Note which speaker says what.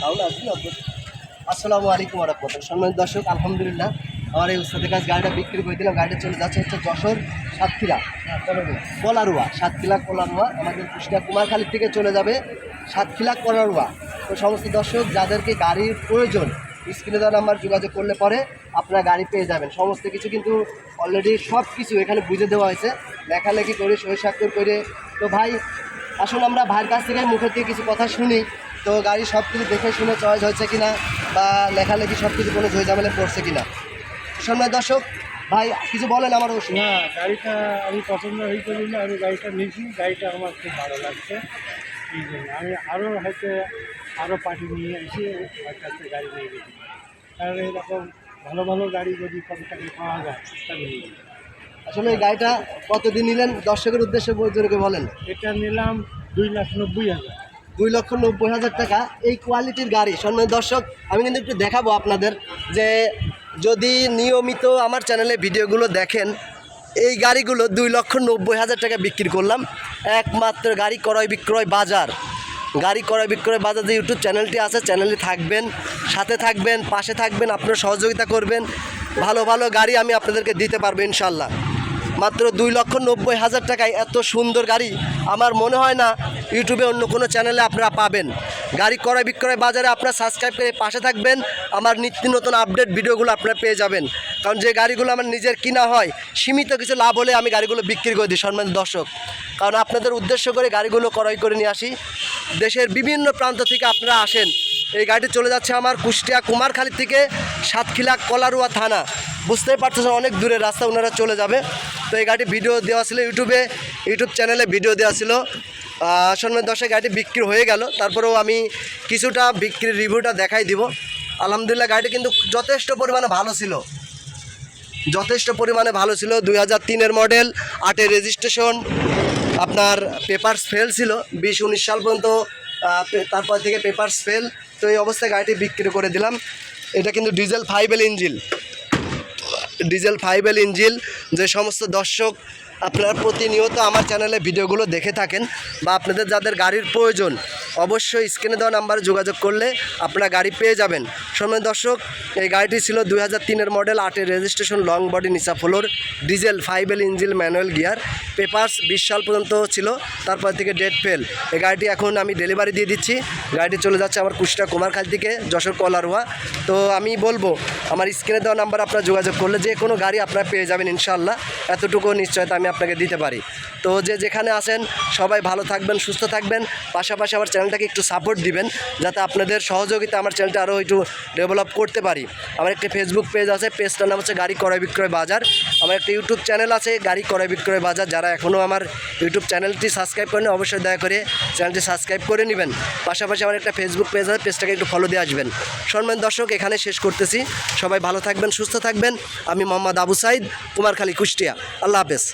Speaker 1: Sound আসবে? আসসালামু আলাইকুম রহমতুল সম্মানিত দর্শক, আলহামদুলিল্লাহ, আমার এই উস্তাদের কাছে গাড়িটা বিক্রি করে দিলাম। গাড়িটা চলে যাচ্ছে হচ্ছে যশোর সাতক্ষীরা, কলারুয়া সাতক্ষীরা কলারুয়া, আমাদের কুষ্টিয়া কুমারখালী থেকে চলে যাবে সাতক্ষীরা কলারুয়া। তো সমস্ত দর্শক, যাদেরকে গাড়ির প্রয়োজন, স্ক্রিনে দেওয়া নাম্বার যোগাযোগ করলে পরে আপনারা গাড়ি পেয়ে যাবেন। সমস্ত কিছু কিন্তু অলরেডি সব কিছু এখানে বুঝে দেওয়া হয়েছে। লেখালেখি করে সই স্বাক্ষর করে। তো ভাই আসলে আমরা ভাইয়ের কাছ থেকে মুখের থেকে কিছু কথা শুনি। তো গাড়ি সব কিছু দেখে শুনে চয়েস হয়েছে কিনা বা লেখালেখি সব কিছু কোনো ঝামেলা পড়ছে কিনা? সম্মানিত দর্শক ভাই কিছু বলেন আমার অবশ্যই।
Speaker 2: না গাড়িটা আমি পছন্দ হয়ে করি না আমি গাড়িটা নিয়েছি। গাড়িটা আমার খুব ভালো লাগছে। এই জন্য আমি আরও হয়তো আরও পার্টি নিয়ে এসে থেকে গাড়ি নিয়ে গেছি। কারণ এরকম ভালো ভালো গাড়ি যদি কম টাকায় পাওয়া যায় তাহলে নিয়ে।
Speaker 1: আসলে এই গাড়িটা কতদিন নিলেন? দর্শকের উদ্দেশ্যে বলেন।
Speaker 2: এটা নিলাম দুই লাখ নব্বই হাজার।
Speaker 1: দুই লক্ষ নব্বই হাজার টাকা এই কোয়ালিটির গাড়ি। সম্মানিত দর্শক, আমি কিন্তু একটু দেখাবো আপনাদের যে যদি নিয়মিত আমার চ্যানেলে ভিডিওগুলো দেখেন, এই গাড়িগুলো দুই লক্ষ নব্বই হাজার টাকা বিক্রি করলাম। একমাত্র গাড়ি ক্রয় বিক্রয় বাজার। গাড়ি ক্রয় বিক্রয় বাজার যে ইউটিউব চ্যানেলটি আছে চ্যানেলে থাকবেন, সাথে থাকবেন, পাশে থাকবেন, আপনারা সহযোগিতা করবেন। ভালো ভালো গাড়ি আমি আপনাদেরকে দিতে পারব ইনশাল্লাহ মাত্র দুই লক্ষ নব্বই হাজার টাকায় এত সুন্দর গাড়ি। আমার মনে হয় না ইউটিউবে অন্য কোনো চ্যানেলে আপনারা পাবেন। গাড়ি ক্রয় বিক্রয় বাজারে আপনারা সাবস্ক্রাইব করে পাশে থাকবেন। আমার নিত্য নতুন আপডেট ভিডিওগুলো আপনারা পেয়ে যাবেন। কারণ যে গাড়িগুলো আমার নিজের কিনা হয়, সীমিত কিছু লাভ হলে আমি গাড়িগুলো বিক্রি করে দিই, সম্মানিত দর্শক। কারণ আপনাদের উদ্দেশ্য করে গাড়িগুলো ক্রয় করে নিয়ে আসি। দেশের বিভিন্ন প্রান্ত থেকে আপনারা আসেন। এই গাড়িটি চলে যাচ্ছে আমার কুষ্টিয়া কুমারখালী থেকে সাতখিলা কলারুয়া থানা। বুঝতেই পারতেছেন অনেক দূরের রাস্তা ওনারা চলে যাবে। তো এই গাড়ি ভিডিও দেওয়া ছিল ইউটিউবে, ইউটিউব চ্যানেলে ভিডিও দেওয়া ছিল। সন্মান দশে গাড়িটি বিক্রি হয়ে গেল। তারপরেও আমি কিছুটা বিক্রির রিভিউটা দেখাই দিব। আলহামদুলিল্লাহ, গাড়িটি কিন্তু যথেষ্ট পরিমাণে ভালো ছিল। যথেষ্ট পরিমাণে ভালো ছিল। দুই হাজার তিনের মডেল আটের রেজিস্ট্রেশন, আপনার পেপারস ফেল ছিল। বিশ উনিশ সাল পর্যন্ত তারপর থেকে পেপারস ফেল। তো এই অবস্থায় গাড়িটি বিক্রি করে দিলাম। এটা কিন্তু ডিজেল ফাইভেল ইঞ্জিল ডিজেল ফাইভেল ইঞ্জিল, যে সমস্ত দর্শক আপনারা প্রতিনিয়ত আমার চ্যানেলে ভিডিওগুলো দেখে থাকেন বা আপনাদের যাদের গাড়ির প্রয়োজন অবশ্যই স্ক্রিনে দেওয়া নাম্বারে যোগাযোগ করলে আপনারা গাড়ি পেয়ে যাবেন। সময় দর্শক, এই গাড়িটি ছিল দুই হাজার তিনের মডেল আটের রেজিস্ট্রেশন লং বডি নিসা floor, diesel, ফাইভেল engine, manual gear, papers বিশ সাল পর্যন্ত ছিল, তারপর থেকে ডেট ফেল। এই গাড়িটি এখন আমি ডেলিভারি দিয়ে দিচ্ছি। গাড়িটি চলে যাচ্ছে আমার কুষ্টিয়া কুমারখাল থেকে যশোর কলারোয়া। তো আমি বলব, আমার স্ক্রিনে দেওয়া নাম্বার আপনারা যোগাযোগ করলে যে কোনো গাড়ি আপনারা পেয়ে যাবেন ইনশাল্লাহ এতটুকু নিশ্চয়তা আমি আপনাকে দিতে পারি। তো যে যেখানে আসেন সবাই ভালো থাকবেন, সুস্থ থাকবেন। পাশাপাশি আমার চ্যানেলটাকে একটু সাপোর্ট দিবেন, যাতে আপনাদের সহযোগিতা আমার চ্যানেলটা আরও একটু ডেভেলপ করতে পারি। আমার একটি ফেসবুক পেজ আছে পেজটার নাম হচ্ছে গাড়ি ক্রয় বিক্রয় বাজার। আমার একটা ইউটিউব চ্যানেল আছে, গাড়ি ক্রয় বিক্রয় বাজার। যারা এখনও আমার ইউটিউব চ্যানেলটি সাবস্ক্রাইব করেন অবশ্যই দয়া করে চ্যানেলটি সাবস্ক্রাইব করে নেবেন। পাশাপাশি আমার একটা ফেসবুক পেজ আছে পেজটাকে একটু ফলো দিয়ে আসবেন। সম্মান দর্শক, এখানে শেষ করতেছি। সবাই ভালো থাকবেন, সুস্থ থাকবেন। আমি মোহাম্মদ আবু সাইদ, কুমারখালী কুষ্টিয়া। আল্লাহ হাফেজ।